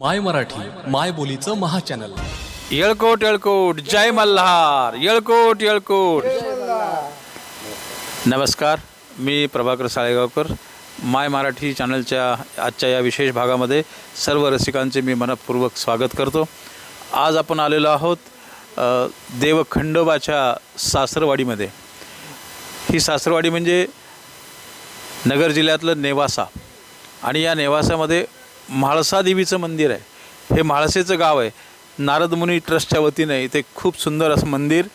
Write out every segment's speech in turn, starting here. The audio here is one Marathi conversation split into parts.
माय मराठी माय बोलीचं महाचॅनल. येळकोट येळकोट जय मल्हार येळकोट येळकोट. नमस्कार मी प्रभाकर साळेगावकर. माय मराठी चॅनलच्या आजच्या या विशेष भागामध्ये सर्व रसिकांचे मी मनपूर्वक स्वागत करतो. आज आपण आलेलो आहोत देव खंडोबाच्या सासरवाडीमध्ये. ही सासरवाडी म्हणजे नगर जिल्ह्यातलं नेवासा. आणि या नेवासामध्ये म्हाळसादेवीचं मंदिर आहे. हे म्हाळसेचं गाव आहे. नारदमुनी ट्रस्टच्या वतीने इथे खूप सुंदर असं मंदिर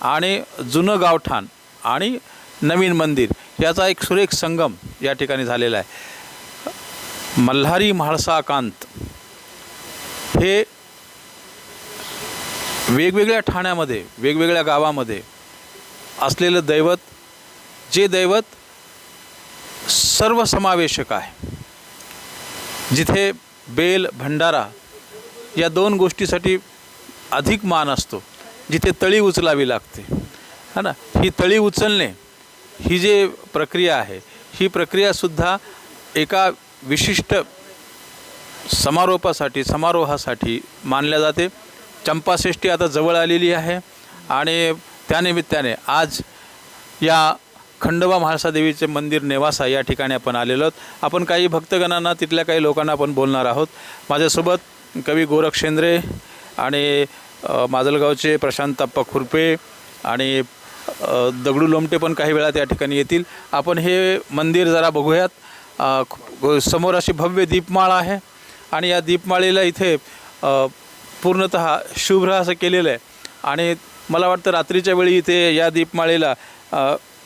आणि जुनं गावठाण आणि नवीन मंदिर याचा एक सुरेख संगम या ठिकाणी झालेला आहे. मल्हारी म्हाळसाकांत हे वेगवेगळ्या ठाण्यामध्ये वेगवेगळ्या गावामध्ये असलेलं दैवत जे दैवत सर्वसमावेशक आहे. जिथे बेल भंडारा या दोन गोष्टीसाठी अधिक मान असतो जिथे तळी उचलावी लागते. है ना? ही तळी उचलणे ही जे प्रक्रिया आहे ही प्रक्रियासुद्धा एका विशिष्ट समारोपासाठी समारोहासाठी मानल्या जाते. चंपाषष्ठी आता जवळ आलेली आहे आणि त्यानिमित्ताने आज या खंडोबा म्हाळसा देवीचे मंदिर नेवासा या ठिकाणी आपण आलेलो आहोत. आपण काही भक्तगणांना तिथल्या काही लोकांना आपण बोलणार आहोत. माझ्यासोबत कवी गोरख शेंद्रे आणि माजलगावचे प्रशांत प्रशांतप्पा खुरपे आणि दगडू लोमटे पण काही वेळा त्या ठिकाणी येतील. आपण हे मंदिर जरा बघूयात. समोर अशी भव्य दीपमाळ आहे आणि या दीपमाळेला इथे पूर्णत शुभ्र असं केलेलं आहे. आणि मला वाटतं रात्रीच्या वेळी इथे या दीपमाळेला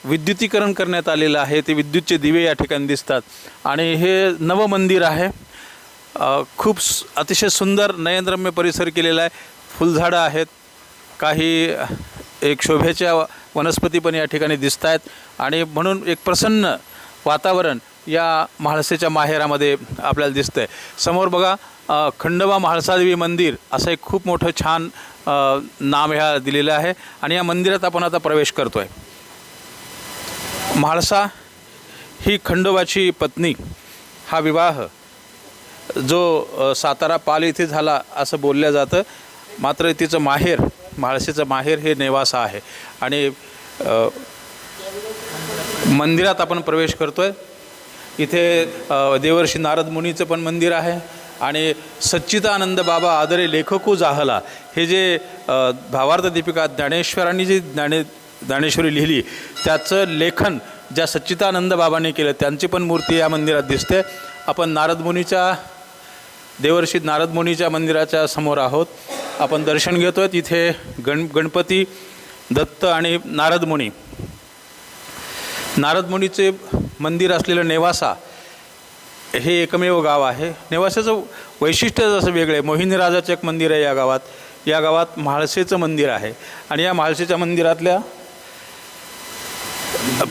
विद्युतीकरण करण्यात आलेलं आहे. ते विद्युतचे दिवे या ठिकाणी दिसतात. आणि हे नवं मंदिर आहे. खूप अतिशय सुंदर नयनरम्य परिसर केलेला आहे. फुलझाडं आहेत. काही एक शोभेच्या वनस्पती पण या ठिकाणी दिसत आहेत आणि म्हणून एक प्रसन्न वातावरण या म्हाळसेच्या माहेरामध्ये आपल्याला दिसतं आहे समोर बघा खंडवा खंडोबा म्हाळसादेवी मंदिर असं एक खूप मोठं छान नाम ह्या दिलेलं आहे. आणि या मंदिरात आपण आता प्रवेश करतो आहे म्हाळसा ही खंडोबाची पत्नी हा विवाह जो सातारा पाल येथे झाला असं बोललं जातं. मात्र तिचं माहेर म्हाळसेचं माहेर हे नेवासा आहे. आणि मंदिरात आपण प्रवेश करतो आहे इथे देवर्षी नारद मुनीचं पण मंदिर आहे. आणि सच्चिदानंद बाबा आदरे लेखकू जाहला. हे जे भावार्थ दीपिका ज्ञानेश्वरांनी जे ज्ञाने ज्ञानेश्वरी लिहिली त्याचं लेखन ज्या सच्चिदानंद बाबांनी केलं त्यांची पण मूर्ती या मंदिरात दिसते. आपण नारद मुनीच्या देवर्षी नारद मुनीच्या मंदिराच्या समोर आहोत. आपण दर्शन घेतो आहे तिथे गण गणपती दत्त आणि नारद मुनी. नारद मुनीचे मंदिर असलेलं नेवासा हे एकमेव गाव आहे. नेवासाचं वैशिष्ट्य जसं वेगळं आहे मोहिनी राजाचं एक मंदिर आहे या गावात. या गावात म्हाळसेचं मंदिर आहे. आणि या म्हाळसेच्या मंदिरातल्या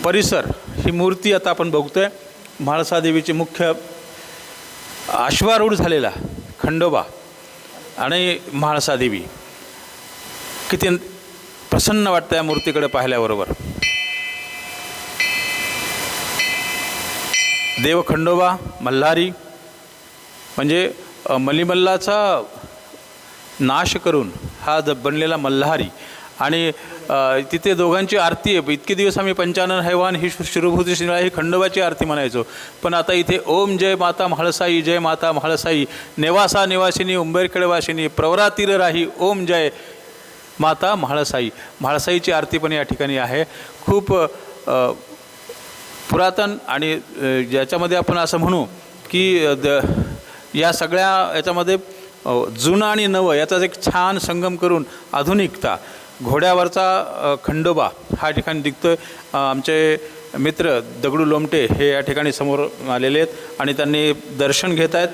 परिसर ही मूर्ती आता आपण बघतो आहे म्हाळसादेवीचे मुख्य अश्वारूढ झालेला खंडोबा आणि म्हाळसादेवी. किती प्रसन्न वाटतं या मूर्तीकडे पाहिल्याबरोबर. देव खंडोबा मल्हारी म्हणजे मलिमल्लाचा नाश करून हा ज बनलेला मल्हारी आणि तिथे दोघांची आरती आहे. इतके दिवस आम्ही पंचानन हैवान ही शु- शिरुभूती ही खंडोबाची आरती म्हणायचो. पण आता इथे ओम जय माता म्हाळसाई जय माता म्हाळसाई नेवासा निवासिनी उंबेरखेडवासिनी प्रवरातीर राही ओम जय माता म्हाळसाई. म्हाळसाईची आरती पण या ठिकाणी आहे. खूप पुरातन आणि ज्याच्यामध्ये आपण असं म्हणू की द या सगळ्या याच्यामध्ये जुनं आणि नवं याचाच एक छान संगम करून आधुनिकता. घोड्यावरचा खंडोबा हा ठिकाणी दिखतो आमचे मित्र दगडू लोमटे हे या ठिकाणी समोर आलेले आहेत आणि त्यांनी दर्शन घेत आहेत.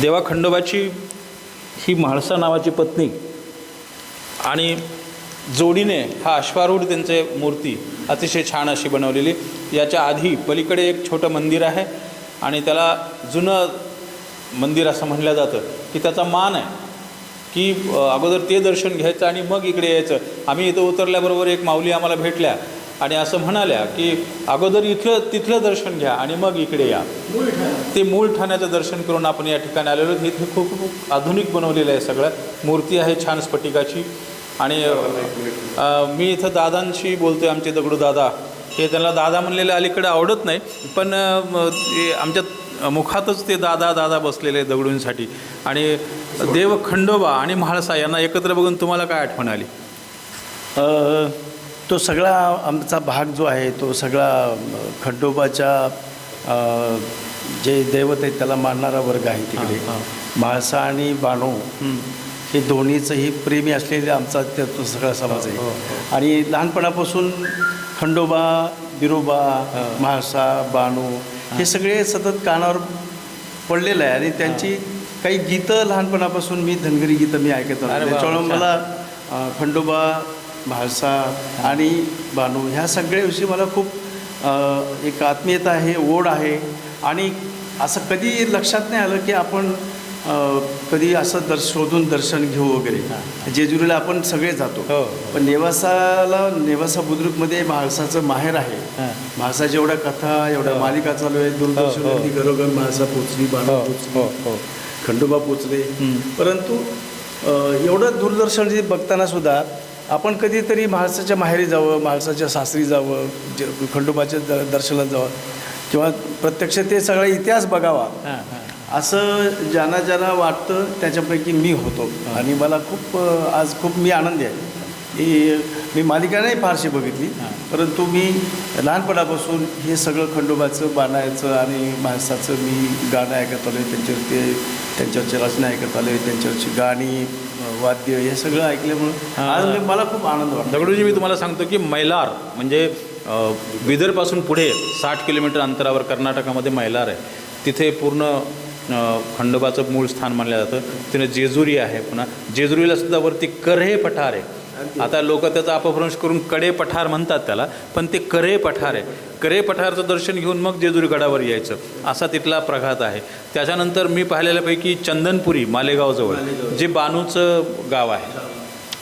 देवा खंडोबाची ही म्हाळसा नावाची पत्नी आणि जोडीने हा अश्वारूढ त्यांचे मूर्ती अतिशय छान अशी बनवलेली. याच्या आधी पलीकडे एक छोटं मंदिर आहे आणि त्याला जुनं मंदिर असं म्हणलं जातं. की त्याचा मान आहे. की अगोदर ते दर्शन घ्यायचं आणि मग इकडे यायचं. आम्ही इथं उतरल्याबरोबर एक माऊली आम्हाला भेटल्या आणि असं म्हणाल्या की अगोदर इथलं तिथलं दर्शन घ्या आणि मग इकडे या. ते मूळ ठाण्याचं दर्शन करून आपण या ठिकाणी आलेलो. आहोत. इथे खूप खूप आधुनिक बनवलेलं आहे सगळं. मूर्ती आहे छान स्फटिकाची आणि मी इथं दादांशी बोलतो आहे आमचे दगडू दादा हे त्यांना दादा म्हणलेले अलीकडे आवडत नाही. पण आमच्या मुखातच ते दादा दादा बसलेले दगडूंसाठी. आणि देव खंडोबा आणि म्हाळसा यांना एकत्र बघून तुम्हाला काय आठवण आली? तो सगळा आमचा भाग जो आहे तो सगळा खंडोबाच्या जे दैवत आहे त्याला मानणारा वर्ग आहे तिकडे. हां, हां. म्हाळसा आणि बाणू हे दोन्हीचंही प्रेमी असलेले आमचा त्या तो सगळा समाज हो, आहे आणि लहानपणापासून खंडोबा बिरोबा म्हाळसा बाणू हे सगळे सतत कानावर पडलेलं आहे आणि त्यांची काही गीतं लहानपणापासून मी धनगरी गीतं मी ऐकत होतो त्याच्यामुळे. मला खंडोबा म्हाळसा आणि बानू ह्या सगळ्याविषयी मला खूप एक आत्मीयता आहे ओढ आहे. आणि असं कधी लक्षात नाही आलं की आपण कधी असं दर्श शोधून दर्शन घेऊ वगैरे. जेजुरीला आपण सगळे जातो. हो. पण नेवासाला नेवासा बुद्रुकमध्ये म्हाळसाचं माहेर आहे. हां. म्हाळसाच्या एवढ्या कथा एवढ्या मालिका चालू आहेत हो, हो. घरोघर म्हाळसा पोचली बाणू हो, पोचली हो, हो. खंडोबा पोचले परंतु एवढं दूरदर्शन जे बघताना सुद्धा आपण कधीतरी म्हाळसाच्या माहेरी जावं म्हाळसाच्या सासरी जावं जे खंडोबाच्या द दर्शनाला जावं किंवा प्रत्यक्ष ते सगळा इतिहास बघावा. हां हां. असं ज्यांना ज्यांना वाटतं त्याच्यापैकी मी होतो. आणि मला खूप आज खूप मी आनंदी आहे. की मी मालिका नाही फारशी बघितली. परंतु मी लहानपणापासून हे सगळं खंडोबाचं बाणायचं आणि माणसाचं मी गाणं ऐकत आलो आहे त्यांच्यावर ते त्यांच्यावरची रचना ऐकत आलो आहे त्यांच्यावरची गाणी वाद्य हे सगळं ऐकल्यामुळं आज मला खूप आनंद वाटतो. दगडूजी मी तुम्हाला सांगतो की मैलार म्हणजे बिदरपासून पुढे साठ किलोमीटर अंतरावर कर्नाटकामध्ये मैलार आहे. तिथे पूर्ण खंडोबाचं मूळ स्थान मानलं जातं. तिने जेजुरी आहे पुन्हा. जेजुरीला सुद्धा वरती करहे पठार आहे. आता लोक त्याचा अपभ्रंश करून कडे पठार म्हणतात त्याला पण ते करे पठार आहे. करे पठारचं दर्शन घेऊन मग जेजुरी गडावर यायचं. असा तिथला प्रघात आहे. त्याच्यानंतर मी पाहिलेल्यापैकी चंदनपुरी मालेगावजवळ जे बानूचं गाव आहे.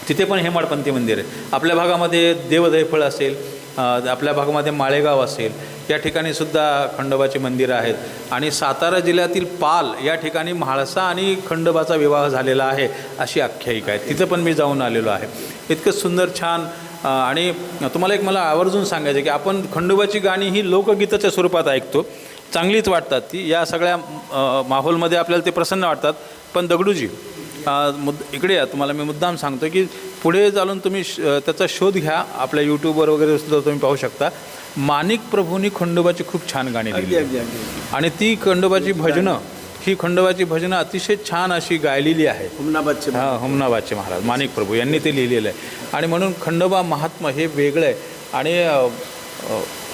तिथे पण हेमाडपंथी मंदिर आहे. आपल्या भागामध्ये देवदैफळ असेल आपल्या भागामध्ये माळेगाव असेल या ठिकाणी सुद्धा खंडोबाची मंदिरं आहेत. आणि सातारा जिल्ह्यातील पाल या ठिकाणी म्हाळसा आणि खंडोबाचा विवाह झालेला आहे अशी आख्यायिका आहे. तिथं पण मी जाऊन आलेलो आहे. इतकं सुंदर छान आणि तुम्हाला एक मला आवर्जून सांगायचं की आपण खंडोबाची गाणी ही लोकगीताच्या स्वरूपात ऐकतो. चांगलीच वाटतात ती. या सगळ्या माहोलमध्ये आपल्याला ते प्रसन्न वाटतात. पण दगडूजी मुद् मुद इकडे या. तुम्हाला मी मुद्दाम सांगतो की पुढे चालून तुम्ही श त्याचा शोध घ्या. आपल्या यूट्यूबवर वगैरे सुद्धा तुम्ही पाहू शकता. माणिक प्रभूंनी खंडोबाची खूप छान गाणी लिहिली. आणि ती खंडोबाची भजनं ही खंडोबाची भजनं अतिशय छान अशी गायलेली आहे हुमनाबादचे हा हुमनाबादचे महाराज माणिक प्रभू यांनी ते लिहिलेलं आहे. आणि म्हणून खंडोबा महात्मा हे वेगळं आहे. आणि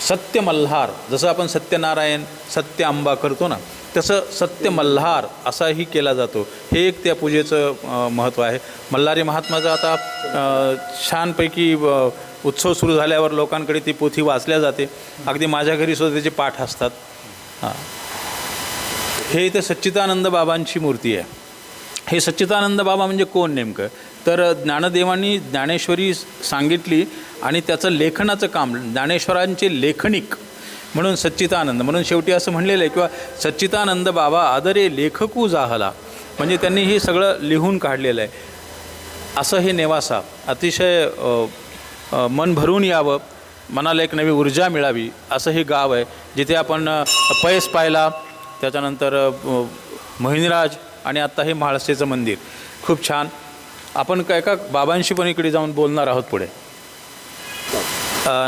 सत्य मल्हार जसं आपण सत्यनारायण सत्य अंबा करतो ना तसं सत्य मल्हार असाही केला जातो. हे एक त्या पूजेचं महत्त्व आहे. मल्हारी महात्माचं आता छानपैकी उत्सव सुरू झाल्यावर लोकांकडे ती पोथी वाचल्या जाते. अगदी माझ्या घरी सुद्धा त्याचे पाठ असतात. हां. हे इथे सच्चिदानंद बाबांची मूर्ती आहे. हे सच्चिदानंद बाबा म्हणजे कोण नेमकं? तर ज्ञानदेवांनी ज्ञानेश्वरी सांगितली आणि त्याचं लेखनाचं काम ज्ञानेश्वरांचे लेखनिक म्हणून सच्चितानंद म्हणून शेवटी असं म्हणलेलं आहे किंवा सच्चितानंद बाबा आदरे लेखकू जाहला. म्हणजे त्यांनी हे सगळं लिहून काढलेलं आहे. असं हे नेवासा अतिशय मन भरून यावं मनाला एक नवी ऊर्जा मिळावी असं हे गाव आहे. जिथे आपण पैस पाहिला त्याच्यानंतर अ, मोहिनीराज आणि आत्ता हे म्हाळसेचं मंदिर. खूप छान. आपण काय का बाबांशी पण इकडे जाऊन बोलणार आहोत पुढे.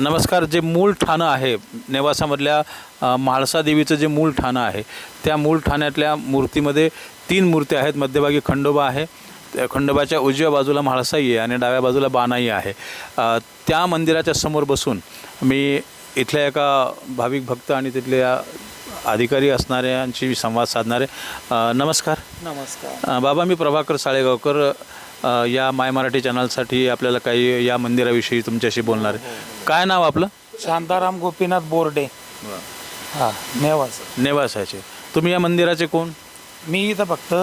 नमस्कार. जे मूळ ठाणं आहे नेवासामधल्या म्हाळसा देवीचं जे मूळ ठाणं आहे त्या मूळ ठाण्यातल्या मूर्तीमध्ये तीन मूर्ती आहेत. मध्यभागी खंडोबा आहे. खंडोबाच्या उजव्या बाजूला म्हाळसाई आहे आणि डाव्या बाजूला बानाई आहे. त्या मंदिराच्या समोर बसून मी इथल्या एका भाविक भक्त आणि तिथल्या अधिकारी असणाऱ्यांशी संवाद साधणारे. नमस्कार. नमस्कार. बाबा मी प्रभाकर साळेगावकर या माय मराठी चॅनलसाठी आपल्याला काही या मंदिराविषयी तुमच्याशी बोलणार आहे. काय नाव आपलं? शांताराम गोपीनाथ बोर्डे. हा नेवास. नेवासाचे. तुम्ही या मंदिराचे कोण? मी इथं फक्त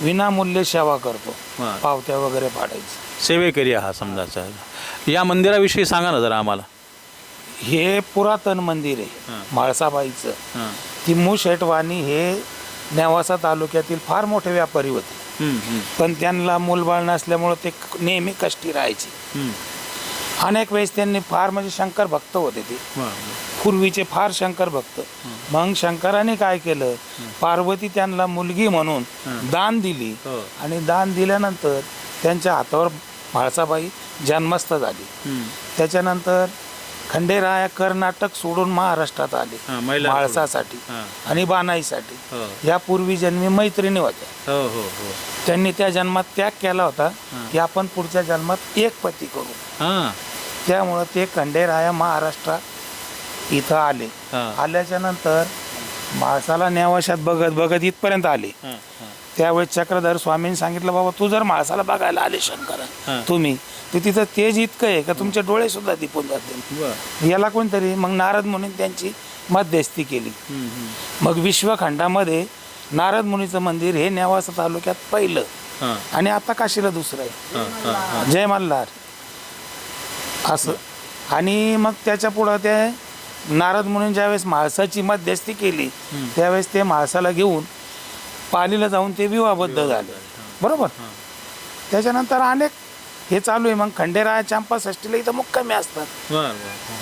विनामूल्य सेवा करतो. हा. पावत्या वगैरे पाडायचं. सेवेकरी आहात समजायचा या मंदिराविषयी सांगा ना जरा आम्हाला. हे पुरातन मंदिर आहे. हां. म्हाळसाबाईचं हां. तिम्मू शेटवाणी हे नेवासा तालुक्यातील फार मोठे व्यापारी होते. हम्म, हम्म, पण त्यांना मूलबाळ नसल्यामुळं ते नेहमी कष्टी राहायचे. हम्म. अनेक वेळेस त्यांनी फार म्हणजे शंकर भक्त होते ते. पूर्वीचे फार शंकर भक्त. मग शंकराने काय केलं? पार्वती त्यांना मुलगी म्हणून दान दिली. हो. आणि दान दिल्यानंतर त्यांच्या हातावर म्हाळसाबाई जन्मस्थ झाली. त्याच्यानंतर खंडेराया कर्नाटक सोडून महाराष्ट्रात आले. हा. आणि बानाईसाठी हो. या पूर्वी जन्मी मैत्रिणी होत्या. हो त्यांनी त्या जन्मात त्याग केला होता की आपण पुढच्या जन्मात एक पती करू. त्यामुळं ते खंडेराया महाराष्ट्रात इथं आले. आल्याच्यानंतर माळसाला नेवाशात बघत बघत इथपर्यंत आले. त्यावेळेस चक्रधर स्वामींनी सांगितलं बाबा तू जर माळसाला बघायला आले शंकर. तुम्ही तर तिथं तेज इतकं आहे का तुमचे डोळे सुद्धा दिपून जातील. वा याला कोणतरी मग नारद मुनी त्यांची मध्यस्थी केली. मग विश्वखंडामध्ये नारद मुनीचं मंदिर हे नेवासा तालुक्यात पहिलं. आणि आता काशीला दुसरं आहे. जय मल्हार. असं. आणि मग त्याच्या पुढं ते नारद मुनी ज्यावेळेस म्हाळसाची मध्यस्थी केली त्यावेळेस ते म्हाळसाला घेऊन पालीला जाऊन ते विवाहबद्ध झाले. बरोबर? त्याच्यानंतर अनेक हे चालू आहे. मग खंडेराया चंपा षष्टीला इथं मुक्कामी असतात.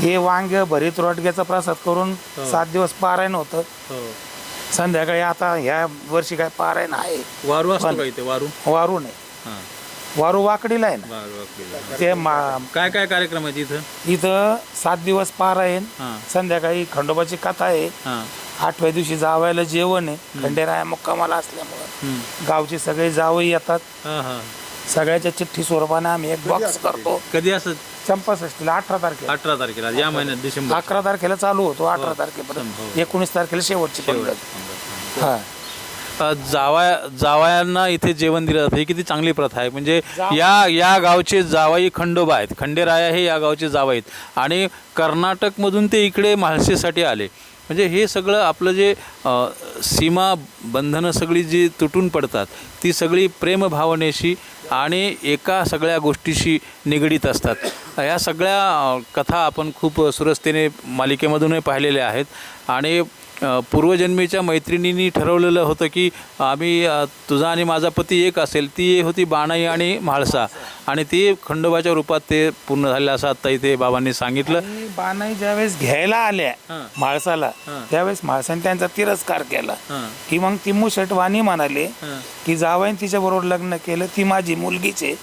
हे. वांग भरीत रोटग्याचा प्रसाद करून सात दिवस पारायण होतं. हो. संध्याकाळी आता ह्या वर्षी काय पारायण आहे. वारू वारू? वारू नाही. हां. वारू वाकडीला आहे ना. ते मा काय काय कार्यक्रम आहेत इथं? इथं सात दिवस पारायण हां. संध्याकाळी खंडोबाची कथा आहे. हां. आठव्या दिवशी जावायला जेवण आहे. खंडेराया मुक्कामाला असल्यामुळं. हम्म. गावचे सगळे जावई येतात. हां हां. सगळ्याच्या चिठ्ठी स्वरूपाने आम्ही एक बॉक्स करतो. कधी असं? चंपाषष्टीला अठरा तारखेला. अठरा तारखेला या महिन्यात डिसेंबर. अकरा तारखेला चालू होतो अठरा तारखेपर्यंत. एकोणीस तारखेला शेवटची हा. जावया जावयांना इथे जेवण दिलं जातं. ही किती चांगली प्रथा आहे. म्हणजे या या गावचे जावाई खंडोबा आहेत. खंडेराया हे या गावचे जावई आहेत. आणि कर्नाटकमधून ते इकडे म्हाळसेसाठी आले. म्हणजे हे सगळं आपलं जे सीमा बंधनं सगळी जी तुटून पडतात ती सगळी प्रेमभावनेशी आणि एका सगळ्या गोष्टीशी निगडीत असतात. या सगळ्या कथा आपण खूप सुरसतेने मालिकेमधूनही पाहिलेल्या आहेत. आणि पूर्वजन्मीच्या मैत्रिणींनी ठरवलेलं होतं की आम्ही तुझा आणि माझा पती एक असेल ती होती बाणाई आणि म्हाळसा. आणि ती खंडोबाच्या रूपात ते पूर्ण झालेलं असं आता इथे बाबांनी सांगितलं. बाणाई ज्यावेळेस घ्यायला आल्या. म्हाळसाला. त्यावेळेस म्हाळसाने त्यांचा तिरस्कार केला. की मग तिम्मू शेटवानी म्हणाले की जावयाने तिच्या बरोबर लग्न केलं ती माझी मुलगीच आहे.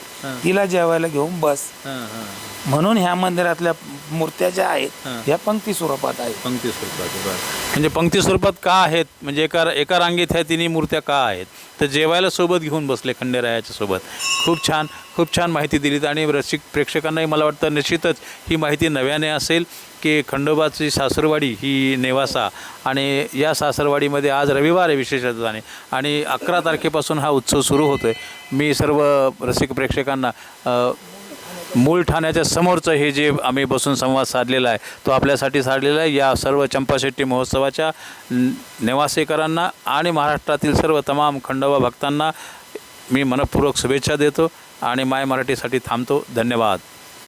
तिला जेवायला घेऊन बस. म्हणून ह्या मंदिरातल्या मूर्त्या ज्या आहेत हां. ह्या पंक्ती स्वरूपात आहेत. पंक्ती स्वरूपात बरं. म्हणजे पंक्ती स्वरूपात का आहेत? म्हणजे एका एका रांगेत ह्या तिन्ही मूर्त्या का आहेत? तर जेवायला सोबत घेऊन बसले खंडेरायाच्या सोबत. खूप छान खूप छान माहिती दिलीत आणि रसिक प्रेक्षकांनाही मला वाटतं निश्चितच ही माहिती नव्याने असेल की खंडोबाची सासरवाडी ही नेवासा आणि या सासरवाडीमध्ये आज रविवार आहे विशेषत्वाने आणि अकरा तारखेपासून हा उत्सव सुरू होतो आहे मी सर्व रसिक प्रेक्षकांना अ, मूळ ठाण्याच्या समोरचं हे जे आम्ही बसून संवाद साधलेला आहे तो आपल्यासाठी साधलेला आहे. या सर्व चंपाशेट्टी महोत्सवाच्या निवासीकरांना नेवासेकरांना आणि महाराष्ट्रातील सर्व तमाम खंडोबा भक्तांना मी मनपूर्वक शुभेच्छा देतो आणि माय मराठीसाठी थांबतो. धन्यवाद.